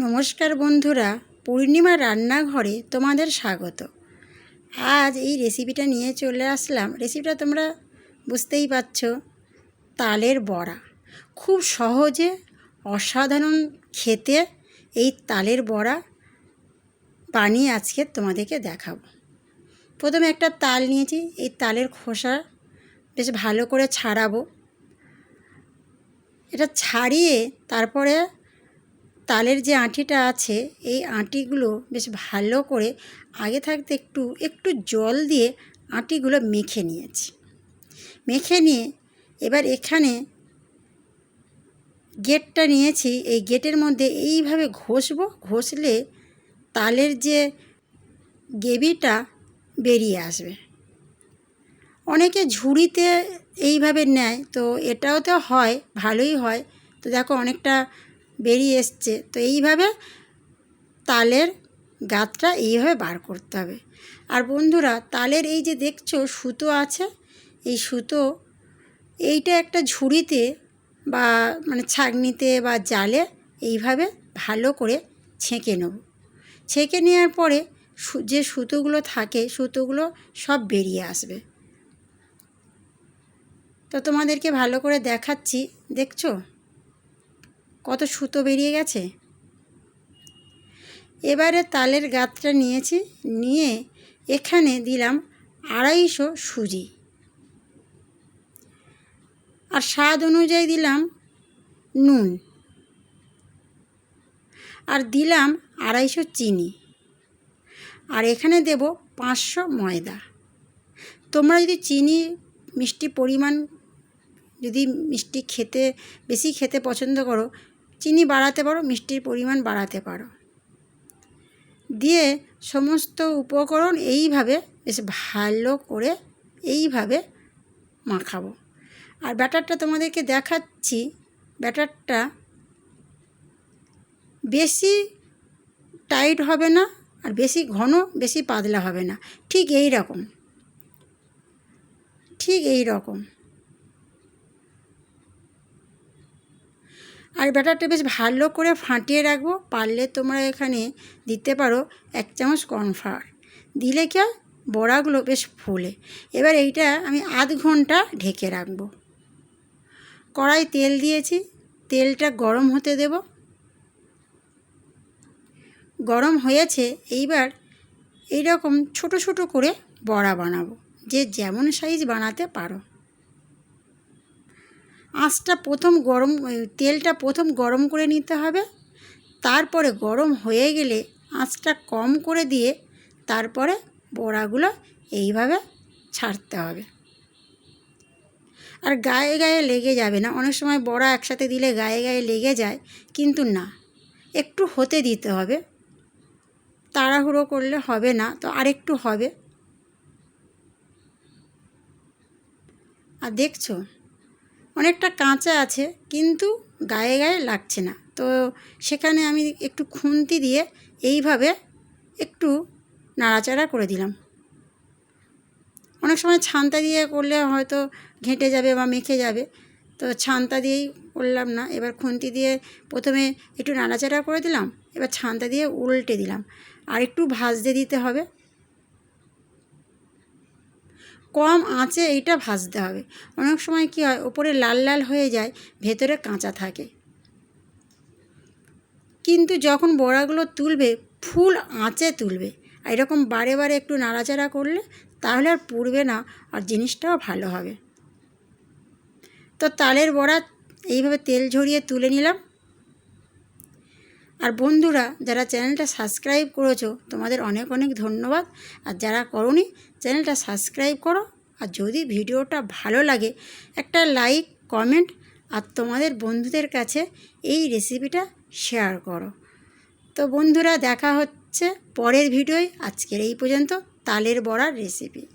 নমস্কার বন্ধুরা পূর্ণিমা রান্নাঘরে তোমাদের স্বাগত। আজ এই রেসিপিটা নিয়ে চলে আসলাম। রেসিপিটা তোমরা বুঝতেই পারছ, তালের বড়া। খুব সহজে অসাধারণ খেতে এই তালের বড়া বানিয়ে আজকে তোমাদেরকে দেখাবো। প্রথমে একটা তাল নিয়েছি, এই তালের খোসা বেশ ভালো করে ছাড়াবো। এটা ছাড়িয়ে তারপরে তালের যে আঁটিটা আছে, এই আঁটিগুলো বেশ ভালো করে আগে থাকতে একটু একটু জল দিয়ে আঁটিগুলো মেখে নিয়েছি। মেখে নিয়ে এবার এখানে গেটটা নিয়েছি। এই গেটের মধ্যে এইভাবে ঘষবো, ঘষলে তালের যে গেবিটা বেরিয়ে আসবে। অনেকে ঝুড়িতে এইভাবে নেয়, তো এটাও তো হয়, ভালোই হয়। তো দেখো অনেকটা বেরিয়ে এসছে। তো এইভাবে তালের গাতটা এইভাবে বার করতে হবে। আর বন্ধুরা, তালের এই যে দেখছ সুতো আছে, এই সুতো এইটা একটা ঝুড়িতে বা মানে ছাগনিতে বা জালে এইভাবে ভালো করে ছেঁকে নেব। ছেঁকে নেওয়ার পরে যে সুতোগুলো থাকে, সুতোগুলো সব বেরিয়ে আসবে। তো তোমাদেরকে ভালো করে দেখাচ্ছি, দেখছ? কত সুতো বেরিয়ে গেছে? এবারে তালের গাতটা নিয়েছি, নিয়ে এখানে দিলাম আড়াইশো সুজি। আর স্বাদ অনুযায়ী দিলাম নুন। আর দিলাম আড়াইশো চিনি। আর এখানে দেব পাঁচশো ময়দা। তোমরা যদি চিনি, মিষ্টি পরিমাণ যদি মিষ্টি খেতে, বেশি খেতে পছন্দ করো চিনি বাড়াতে পারো, মিষ্টির পরিমাণ বাড়াতে পারো। দিয়ে সমস্ত উপকরণ এইভাবে বেশ ভালো করে এইভাবে মাখাবো। আর ব্যাটারটা তোমাদেরকে দেখাচ্ছি, ব্যাটারটা বেশি টাইট হবে না আর বেশি ঘন, বেশি পাতলা হবে না। ঠিক এই রকম। ঠিক এই রকম। আর ব্যাটারটা বেশ ভালো করে ফাটিয়ে রাখব, পারলে তোমরা এখানে দিতে পারো এক চামচ কর্নফ্লাওয়ার। দিলে কি বড়াগুলো বেশ ফুলে। এবার এইটা আমি আধ ঘণ্টা ঢেকে রাখব। কড়াই তেল দিয়েছি, তেলটা গরম হতে দেব। গরম হয়েছে, এইবার এইরকম ছোট ছোট করে বড়া বানাবো, যে যেমন সাইজ বানাতে পারো। আঁচটা প্রথম গরম তেলটা প্রথম গরম করে নিতে হবে। তারপরে গরম হয়ে গেলে আঁচটা কম করে দিয়ে তারপরে বড়াগুলো এইভাবে ছাড়তে হবে। আর গায়ে গায়ে লেগে যাবে না। অনেক সময় বড়া একসাথে দিলে গায়ে গায়ে লেগে যায়, কিন্তু না, একটু হতে দিতে হবে। তাড়াহুড়ো করলে হবে না, তো আরেকটু হবে। আর দেখছ? অনেকটা কাঁচা আছে, কিন্তু গায়ে গায়ে লাগছে না। তো সেখানে আমি একটু খুন্তি দিয়ে এইভাবে একটু নাড়াচাড়া করে দিলাম। অনেক সময় ছান্তা দিয়ে করলে হয়তো ঘেঁটে যাবে বা মেখে যাবে, তো ছান্তা দিয়েই করলাম না। এবার খুন্তি দিয়ে প্রথমে একটু নাড়াচাড়া করে দিলাম, এবার ছান্তা দিয়ে উল্টে দিলাম। আর একটু ভাজতে দিতে হবে কম আঁচে এইটা ভাজতে হবে। অনেক সময় কী হয়, ওপরে লাল লাল হয়ে যায়, ভেতরে কাঁচা থাকে। কিন্তু যখন বড়াগুলো তুলবে, ফুল আঁচে তুলবে। আর এরকম বারে বারে একটু নাড়াচাড়া করলে, তাহলে আর পুড়বে না, আর জিনিসটাও ভালো হবে। তো তালের বড়া, এইভাবে তেল ঝরিয়ে তুলে নিলাম। আর বন্ধুরা, যারা চ্যানেলটা সাবস্ক্রাইব করেছ, তোমাদের অনেক অনেক ধন্যবাদ। আর যারা করনি, চ্যানেলটা সাবস্ক্রাইব করো। আর যদি ভিডিওটা ভালো লাগে, একটা লাইক, কমেন্ট, আর তোমাদের বন্ধুদের কাছে এই রেসিপিটা শেয়ার করো। তো বন্ধুরা, দেখা হচ্ছে পরের ভিডিওয়। আজকের এই পর্যন্ত, তালের বড়ার রেসিপি।